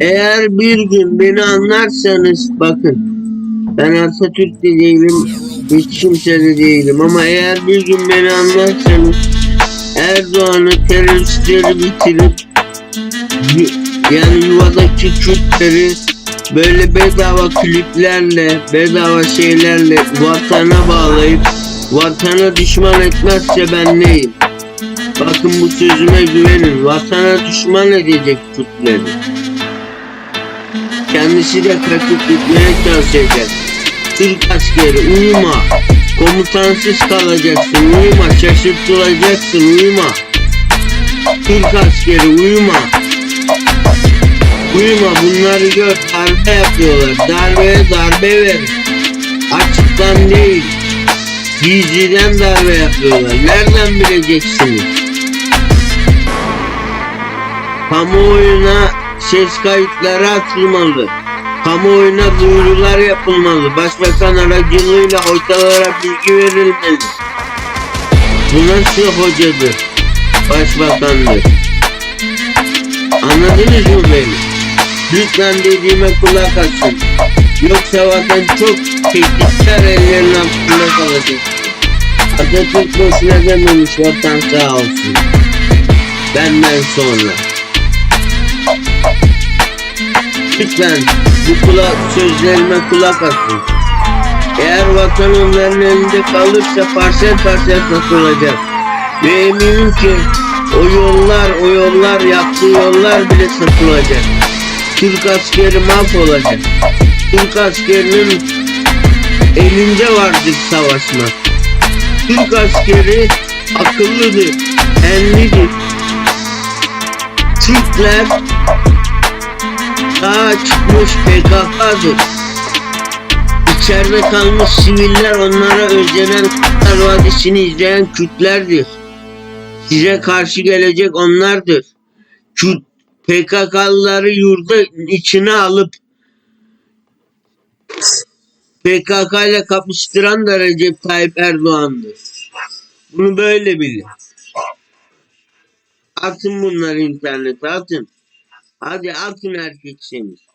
Eğer bir gün beni anlarsanız bakın ben Atatürk de değilim hiç kimse de değilim ama eğer bir gün beni anlarsanız Erdoğan'ı teröristleri bitirip yani yuvadaki Kürtleri böyle bedava kliplerle bedava şeylerle vatana bağlayıp vatana düşman etmezse ben neyim? Bakın bu sözüme güvenin. Vatana düşman edecek Kürtleri. Kendisi de kaçıp gitmeye çalışacak. Türk askeri uyuma. Komutansız kalacaksın uyuma. Şaşırtılacaksın uyuma. Türk askeri uyuma. Uyuma bunları gör. Darbe yapıyorlar. Darbeye darbe ver. Açıktan değil. Gizliden darbe yapıyorlar. Nereden bileceksiniz? Kamuoyuna ses kayıtları atılmalı. Kamuoyuna duyurular yapılmalı. Başbakan aracılığıyla hocalara bilgi verilmeli. Bu nasıl hocadır? Başbakandır. Anladınız mı beni? Lütfen dediğime kulak asın. Yoksa vatan çok tehditler ellerinin altında kalacak. Atatürk boşuna dememiş vatan sağ olsun. Benden sonra. Lütfen bu kulak sözlerime kulak asın. Eğer vatan onların elinde kalırsa parsel parsel satılacak. Ve eminim ki o yollar, o yollar, yaptığı yollar bile satılacak. Türk askeri mahvolacak. Türk askerinin elinde vardır savaşmak. Türk askeri akıllıdır, enlidir. Türkler daha çıkmış PKK'dır. İçeride kalmış siviller onlara özlenen Kurtlar Vadisi'ni izleyen Kürtlerdir. Size karşı gelecek onlardır. Kürt PKK'lıları yurda içine alıp PKK ile kapıştıran da Recep Tayyip Erdoğan'dır. Bunu böyle bilin. Atın bunları internete atın. Hadi atın erkekseniz.